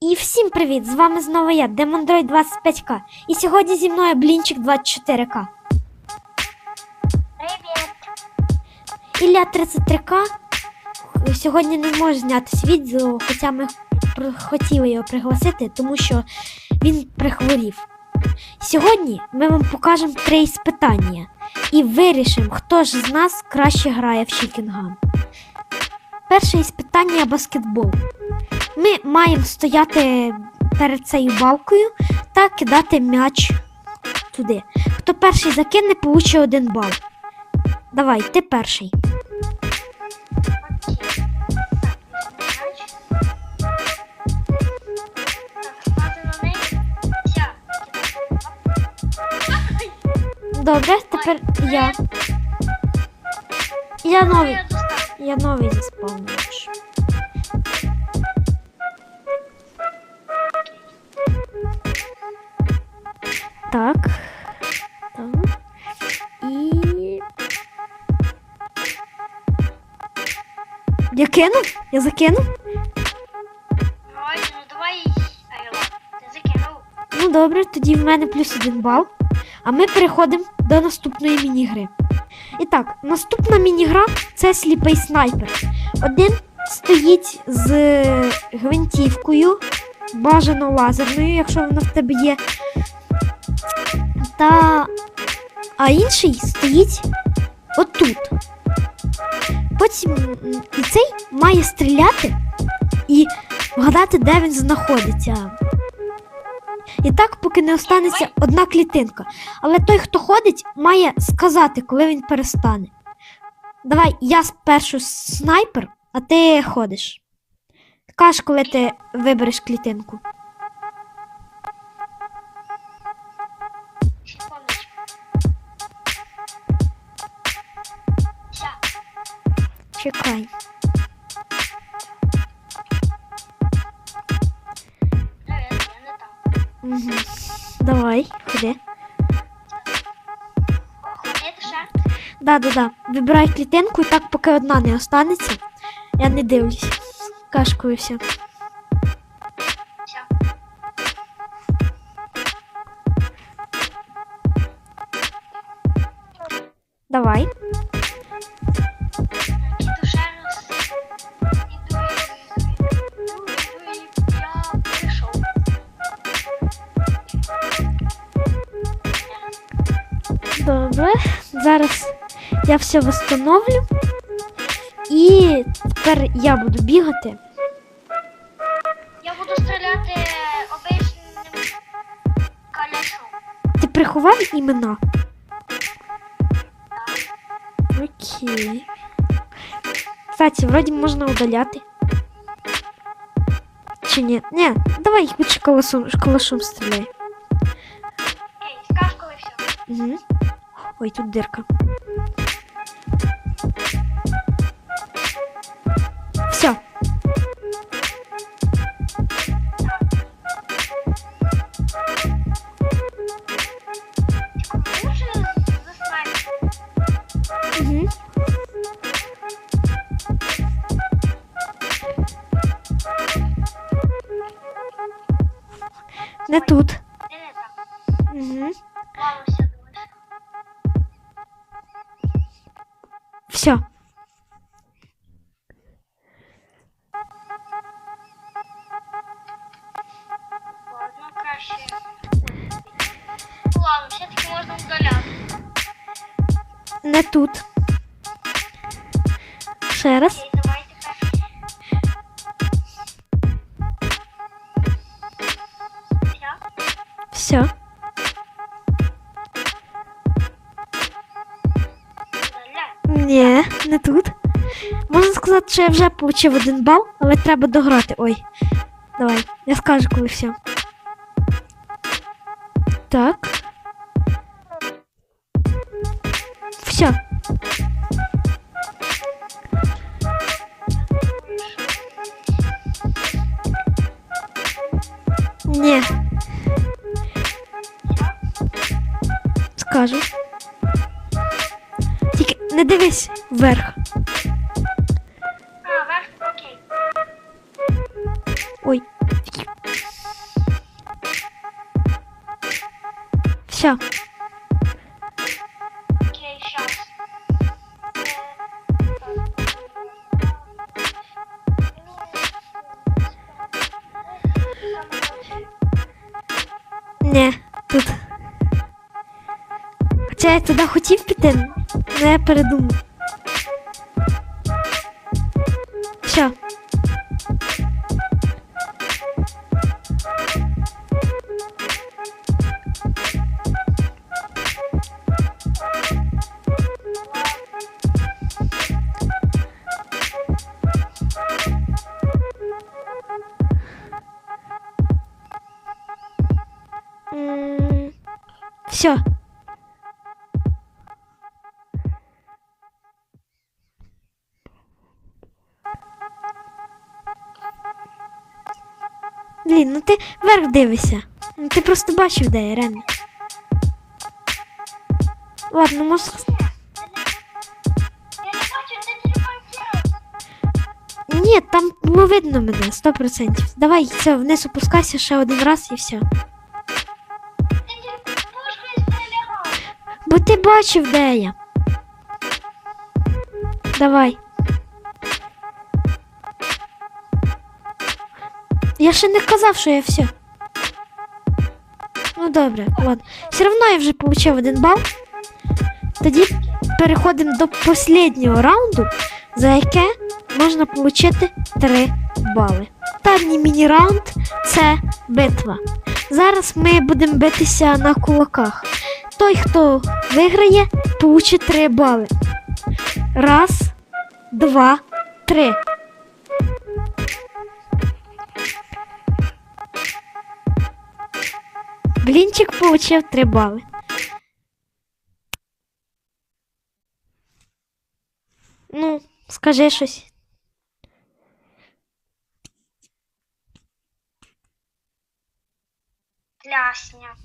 І всім привіт! З вами знову я, Демондроid 25К. І сьогодні зі мною Блінчик 24К. Привіт! Ілля 33К сьогодні не може знятись відео, хоча ми хотіли його пригласити, тому що він прихворів. Сьогодні ми вам покажемо три іспитання і вирішимо, хто ж з нас краще грає в Шікінгам. Перше іспитання баскетбол. Ми маємо стояти перед цією балкою та кидати м'яч туди. Хто перший закине, получить один бал. Давай, ти перший. Добре, тепер я. Я новий. я. Новий заспавнюєш. Так. Так. І. Я кинув? Я закинув? Ой, ну давай. Ти закинув. Ну добре, тоді в мене плюс один бал. А ми переходимо до наступної мінігри. І так, наступна мінігра це сліпий снайпер. Один стоїть з гвинтівкою, бажано лазерною, якщо вона в тебе є. Та... А інший стоїть отут. Потім і цей має стріляти і вгадати, де він знаходиться. І так, поки не останеться одна клітинка. Але той, хто ходить, має сказати, коли він перестане. Давай, я спершу снайпер, а ти ходиш. Кажеш, коли ти вибереш клітинку. Чекай. Угу. Давай, ходи. Да, да, да. Вибирай клітинку і так, поки одна не останеться. Я не дивлюсь. Все. Давай. Добре. Зараз я все встановлю. І тепер я буду бігати. Я буду стріляти обичним каляшом. Ти приховав імена? Окей. Кстати, вроді можна удаляти. Чи ні? Ні, давай лучше колосом, колошом стріляй. Окей, скаж, коли все. Угу. Ой, тут дирка. Все. Угу. Не тут. Все. Ладно, все-таки можна удаляти. Не тут. Ще раз. Все? Все. Ні, не тут. Можна сказати, що я вже отримав один бал, але треба дограти. Ой. Давай, я скажу, коли все. Так. Все. Ні. Скажу. Не дивись вверх. Ой. Все. Окей, щас. Не, тут. Хоча я туди хотів піти. Але я передумав. Все. Все. Блін, ну ти вверх дивишся. Ну ти просто бачив, де я реально. Ладно, може. Ні, там було видно мене, 100%. Давай, все, вниз опускайся ще один раз і все. Бо ти бачив, де я. Давай. Я ще не казав, що я все. Ну добре, ладно. Все одно я вже отримав один бал. Тоді переходимо до останнього раунду, за яке можна отримати 3 бали. Останній міні-раунд це битва. Зараз ми будемо битися на кулаках. Той, хто виграє, получить 3 бали. Раз, два, три. Блінчик получив 3 бали. Ну, скажи щось. Лясня.